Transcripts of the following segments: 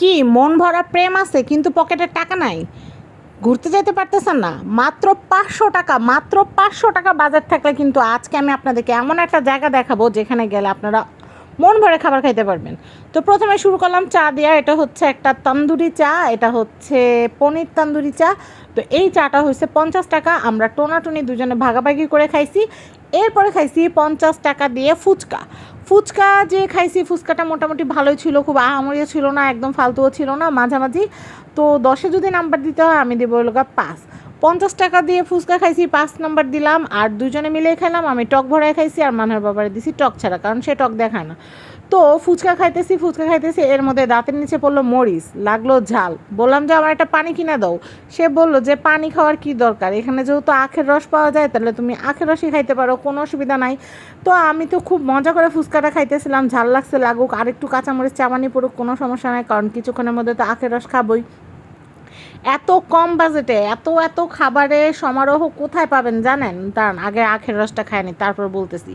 কি, মন ভরা প্রেম আছে, কিন্তু পকেটে টাকা নাই? ঘুরতে যেতে পারতেছেন না। মাত্র পাঁচশো টাকা, মাত্র পাঁচশো টাকা বাজার থাকলে কিন্তু আজকে আমি আপনাদেরকে এমন একটা জায়গা দেখাবো, যেখানে গেলে আপনারা মন ভরে খাবার খাইতে পারবেন। তো প্রথমে শুরু করলাম চা দেওয়া এটা হচ্ছে একটা তন্দুরি চা, এটা হচ্ছে পনির তন্দুরি চা। তো এই চাটা হচ্ছে পঞ্চাশ টাকা, আমরা টোনাটুনি দুজনে ভাগাভাগি করে খাইছি। এরপরে খাইছি পঞ্চাশ টাকা দিয়ে ফুচকা। ফুচকা যে খাইছি, ফুচকাটা মোটামুটি ভালোই ছিল, খুব আহামরিও ছিল না, একদম ফালতুও ছিল না, মাঝামাঝি। তো দশে যদি নাম্বার দিতে হয়, আমি দেবো গা পাঁচ। পঞ্চাশ টাকা দিয়ে ফুচকা খাইছি, পাঁচ নাম্বার দিলাম, আর দুজনে মিলে খেলাম আমি টক ভরায় খাইছি আর মানহার বাবারে দিছি টক ছাড়া, কারণ সে টক দেখায় না। তো ফুচকা খাইতেছি ফুচকা খাইতেছি, এর মধ্যে দাঁতের নিচে পড়ল মরিচ, লাগল ঝাল। বললাম যে আমার একটা পানি কিনে দাও। সে বলল, যে পানি খাওয়ার কি দরকার? এখানে যেহেতু আখের রস পাওয়া যায়, তাহলে তুমি আখের রসই খাইতে পারো, কোনো অসুবিধা নাই। তো আমি তো খুব মজা করে ফুচকাটা খাইতেছিলাম, ঝাল লাগছে, লাগুক, আর একটু কাঁচামরিচ চামানি পড়ুক, কোনো সমস্যা নাই, কারণ কিছুক্ষণের মধ্যে তো আখের রস খাবই। এত কম বাজেটে, এত এত খাবারে সমারোহ কোথায় পাবেন জানেন? দাঁড়ান, আগে আখের রসটা খায়নি তারপর বলতেছি।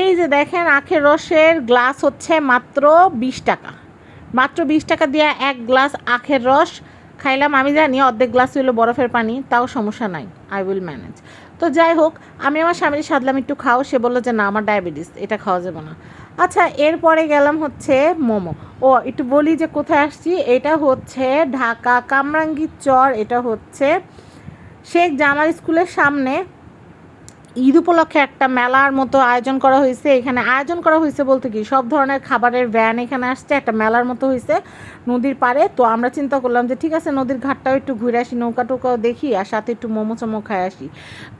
এই যে দেখেন, আখের রসের গ্লাস হচ্ছে মাত্র বিশ টাকা। মাত্র বিশ টাকা দিয়ে এক গ্লাস আখের রস খাইলাম। আমি জানি অর্ধেক গ্লাস হইল বরফের পানি, তাও সমস্যা নাই আই উইল ম্যানেজ তো যাই হোক, আমি আমার স্বামীর সাধলাম একটু খাও, সে বলল যে, না, আমার ডায়াবেটিস, এটা খাওয়া যাবে না। আচ্ছা এরপরে গেলাম হচ্ছে মোমো। ও, একটু বলি যে কোথায় আসছি। এটা হচ্ছে ঢাকা কামরাঙ্গি চর। এটা হচ্ছে শেখ জামাল স্কুলের সামনে। ঈদ উপলক্ষে একটা মেলার মতো আয়োজন করা হয়েছে। এখানে আয়োজন করা হয়েছে বলতে কি, সব ধরনের খাবারের ভ্যান এখানে আসছে। একটা মেলার মতো হয়েছে নদীর পাড়ে। তো আমরা চিন্তা করলাম যে, ঠিক আছে, নদীর ঘাটটাও একটু ঘুরে আসি নৌকা টৌকাও দেখি, আর সাথে একটু মোমো চমো খাই আসি।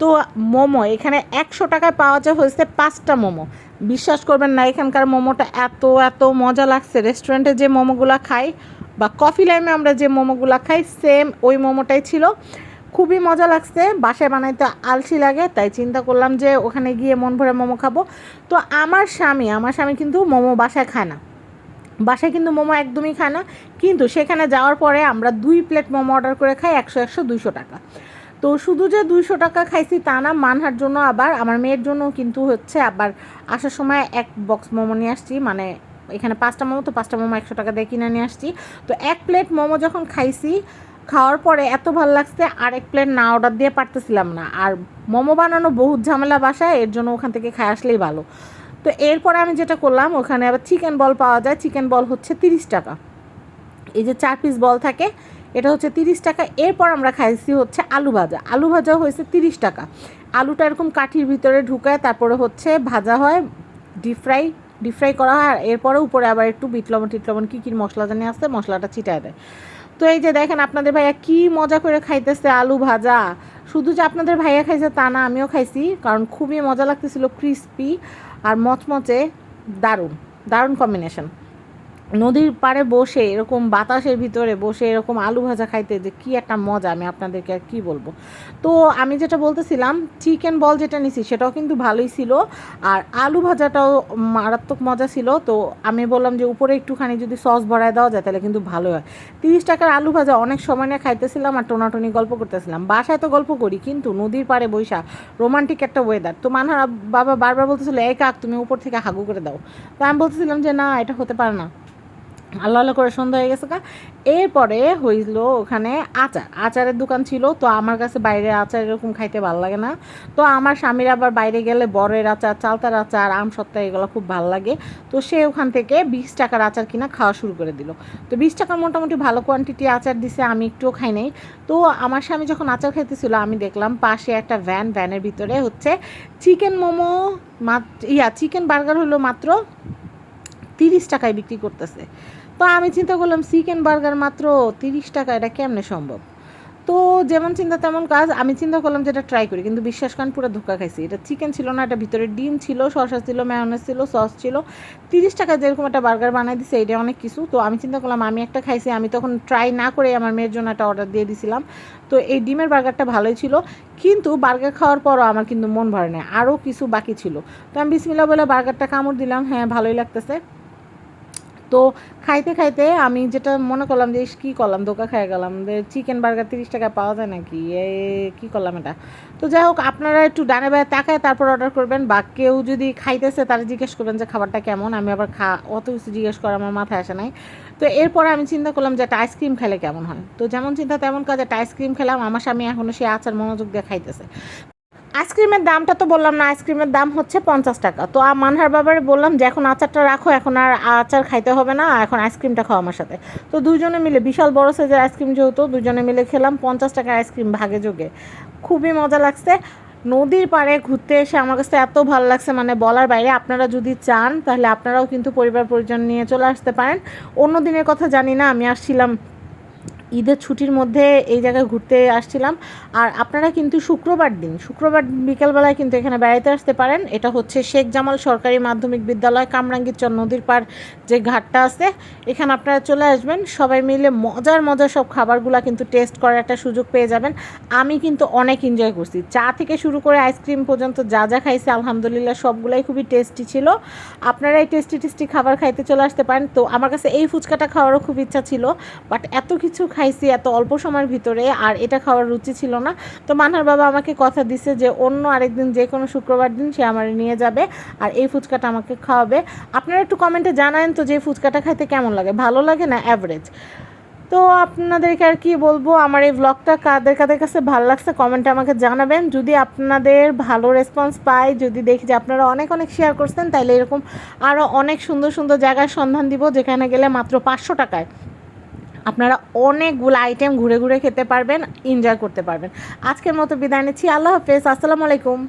তো মোমো, এখানে একশো টাকায় পাওয়া যায় হয়েছে পাঁচটা মোমো। বিশ্বাস করবেন না, এখানকার মোমোটা এত এত মজা লাগছে। রেস্টুরেন্টে যে মোমোগুলো খাই বা কফি লাইমে আমরা যে মোমোগুলো খাই সেম ওই মোমোটাই ছিল। খুবই মজা লাগছে, বাসায় বানাইতে আলসি লাগে, তাই চিন্তা করলাম যে ওখানে গিয়ে মন ভরে মোমো খাব। তো আমার স্বামী আমার স্বামী কিন্তু মোমো বাসায় খায় না। বাসায় কিন্তু মোমো একদমই খায় না। কিন্তু সেখানে যাওয়ার পরে আমরা দুই প্লেট মোমো অর্ডার করে খাই, একশো একশো, দুইশো টাকা। তো শুধু যে দুইশো টাকা খাইছি তা না, মানহার জন্য আবার, আমার মেয়ের জন্য কিন্তু হচ্ছে আবার আসার সময় এক বক্স মোমো নিয়ে আসছি। মানে এখানে পাঁচটা মোমো, তো পাঁচটা মোমো একশো টাকা দিয়ে কিনে নিয়ে আসছি। তো এক প্লেট মোমো যখন খাইছি, খাওয়ার পরে এত ভালো লাগছে, আর এক প্লেট না অর্ডার দিয়ে পারতেছিলাম না। আর মোমো বানানো বহুত ঝামেলা বাসায়, এর জন্য ওখান থেকে খাই আসলেই ভালো। তো এরপরে আমি যেটা করলাম, ওখানে আবার চিকেন বল পাওয়া যায়। চিকেন বল হচ্ছে তিরিশ টাকা। এই যে চার পিস বল থাকে এটা হচ্ছে তিরিশ টাকা। এরপর আমরা খাইছি হচ্ছে আলু ভাজা। আলু ভাজা হয়েছে তিরিশ টাকা। আলুটা এরকম কাঠির ভিতরে ঢুকায় তারপরে হচ্ছে ভাজা হয় ডিপ ফ্রাই ডিপ ফ্রাই করা হয়। আর এরপরে উপরে আবার একটু বিট লবণ, টিট লবণ, কী কী মশলা জানি আসছে মশলাটা ছিটায় দেয়। তো এই যে দেখেন আপনাদের ভাইয়া কি মজা করে খাইতেছে আলু ভাজা। শুধু যে আপনাদের ভাইয়া খাইছে তা না, আমিও খাইছি, কারণ খুবই মজা লাগতেছিল ক্রিস্পি আর মচমচে দারুণ দারুণ কম্বিনেশন নদীর পাড়ে বসে এরকম বাতাসের ভিতরে বসে এরকম আলু ভাজা খাইতে যে কী একটা মজা আমি আপনাদেরকে আর কী বলব। তো আমি যেটা বলতেছিলাম চিকেন বল যেটা নিছি সেটাও কিন্তু ভালোই ছিল আর আলু ভাজাটাও মারাত্মক মজা ছিল। তো আমি বললাম যে উপরে একটুখানি যদি সস ভরায় দেওয়া যায় তাহলে কিন্তু ভালো হয়। তিরিশ টাকার আলু ভাজা অনেক সময় নিয়ে খাইতেছিলাম আর টোনাটনি গল্প করতেছিলাম। বাসায় তো গল্প করি কিন্তু নদীর পাড়ে বৈশা রোমান্টিক একটা ওয়েদার তো মানহারা বাবা বারবার বলতেছিল, এই কাক, তুমি উপর থেকে হাগু করে দাও। তো আমি বলতেছিলাম যে, না, এটা হতে পারে না। আল্লাহ আল্লাহ করে সন্ধ্যা হয়ে গেছে গা। এরপরে হইল ওখানে আচার। আচারের দোকান ছিল, তো আমার কাছে বাইরের আচার এরকম খাইতে ভালো লাগে না। তো আমার স্বামীর আবার বাইরে গেলে বরের আচার, চালতার আচার, আম সত্তা এগুলো খুব ভালো লাগে। তো সে ওখান থেকে বিশ টাকার আচার কিনা খাওয়া শুরু করে দিল। তো বিশ টাকার মোটামুটি ভালো কোয়ান্টিটি আচার দিছে, আমি একটুও খাই নাই। তো আমার স্বামী যখন আচার খাইতেছিল, আমি দেখলাম পাশে একটা ভ্যান ভ্যানের ভিতরে হচ্ছে চিকেন মোমো ইয়া চিকেন বার্গার হলো মাত্র তিরিশ টাকায় বিক্রি করতেছে। তো আমি চিন্তা করলাম, চিকেন বার্গার মাত্র তিরিশ টাকা, এটা কেমনে সম্ভব? তো যেমন চিন্তা তেমন কাজ, আমি চিন্তা করলাম যে এটা ট্রাই করি, কিন্তু বিশ্বাস করেন পুরো ধোকা খাইছি। এটা চিকেন ছিল না, এটা ভিতরে ডিম ছিল, শসা ছিল ম্যায়োনেজ ছিল সস ছিল। তিরিশ টাকা যেরকম একটা বার্গার বানাই দিছে, এটা অনেক কিছু। তো আমি চিন্তা করলাম, আমি একটা খাইছি, আমি তখন ট্রাই না করে আমার মেয়ের জন্য একটা অর্ডার দিয়ে দিছিলাম। তো এই ডিমের বার্গারটা ভালোই ছিল, কিন্তু বার্গার খাওয়ার পরও আমার কিন্তু মন ভরে নেয় আরও কিছু বাকি ছিল। তো আমি বিসমিল্লা বলে বার্গারটা কামড় দিলাম হ্যাঁ ভালোই লাগতেছে। তো খাইতে খাইতে আমি যেটা মনে করলাম যে কী করলাম? ধোকা খেয়ে গেলাম। যে চিকেন বার্গার তিরিশ টাকায় পাওয়া যায় নাকি? এ, কী করলাম এটা? তো যাই হোক, আপনারা একটু ডানে বায়ে তাকায় তারপর অর্ডার করবেন। বা কেউ যদি খাইতেছে, তারা জিজ্ঞেস করবেন যে, খাবারটা কেমন? আমি আবার খা, অত কিছু জিজ্ঞেস করা আমার মাথায় আসে নাই। তো এরপর আমি চিন্তা করলাম যে একটা আইসক্রিম খেলে কেমন হয়? তো যেমন চিন্তা তেমন কাজ একটা আইসক্রিম খেলাম। আমার স্বামী এখনও সে আচার মনোযোগ দিয়ে খাইতেছে। আইসক্রিমের দামটা তো বললাম না, আইসক্রিমের দাম হচ্ছে পঞ্চাশ টাকা। তো মানহার বাবারে বললাম যে, এখন আচারটা রাখো, এখন আর আচার খাইতে হবে না, এখন আইসক্রিমটা খাও আমার সাথে। তো দুজনে মিলে, বিশাল বড় সাইজের আইসক্রিম যেহেতু দুজনে মিলে খেলাম পঞ্চাশ টাকার আইসক্রিম ভাগে যোগে। খুবই মজা লাগছে। নদীর পাড়ে ঘুরতে এসে আমার কাছে এত ভালো লাগছে মানে বলার বাইরে আপনারা যদি চান, তাহলে আপনারাও কিন্তু পরিবার পরিজন নিয়ে চলে আসতে পারেন। অন্য দিনের কথা জানি না, আমি আসছিলাম ঈদের ছুটির মধ্যে এই জায়গায় ঘুরতে আসছিলাম। আর আপনারা কিন্তু শুক্রবার দিন, শুক্রবার বিকেলবেলায় কিন্তু এখানে বেড়াইতে আসতে পারেন। এটা হচ্ছে শেখ জামাল সরকারি মাধ্যমিক বিদ্যালয়, কামরাঙ্গীরচর নদীর পার যে ঘাটটা আছে, এখানে আপনারা চলে আসবেন। সবাই মিলে মজার মজার সব খাবারগুলো কিন্তু টেস্ট করার একটা সুযোগ পেয়ে যাবেন। আমি কিন্তু অনেক এনজয় করছি। চা থেকে শুরু করে আইসক্রিম পর্যন্ত যা যা খাইছি, আলহামদুলিল্লাহ, সবগুলাই খুবই টেস্টি ছিল। আপনারা এই টেস্টি টেস্টি খাবার খাইতে চলে আসতে পারেন। তো আমার কাছে এই ফুচকাটা খাওয়ারও খুব ইচ্ছা ছিল বাট এত কিছু খাইছি এত অল্প সময়ের ভিতরে আর এটা খাওয়ার রুচি ছিল না। তো মানহার বাবা আমাকে কথা দিছে যে অন্য আরেকদিন যে কোনো শুক্রবার দিন সে আমার নিয়ে যাবে আর এই ফুচকাটা আমাকে খাওয়াবে। আপনারা একটু কমেন্টে জানান তো যে ফুচকাটা খাইতে কেমন লাগে, ভালো লাগে না অ্যাভারেজ তো আপনাদেরকে আর কি বলব, আমার এই ব্লগটা কাদের কাদের কাছে ভালো লাগছে কমেন্টে আমাকে জানাবেন। যদি আপনাদের ভালো রেসপন্স পাই, যদি দেখি যে আপনারা অনেক অনেক শেয়ার করছেন তাহলে এরকম আরও অনেক সুন্দর সুন্দর জায়গার সন্ধান দিব, যেখানে গেলে মাত্র পাঁচশো টাকায়। আপনারা অনেকগুলো আইটেম ঘুরে ঘুরে খেতে পারবেন এনজয় করতে পারবেন। আজকের মতো বিদায় নিচ্ছি, আল্লাহ হাফেজ, আসসালামু আলাইকুম।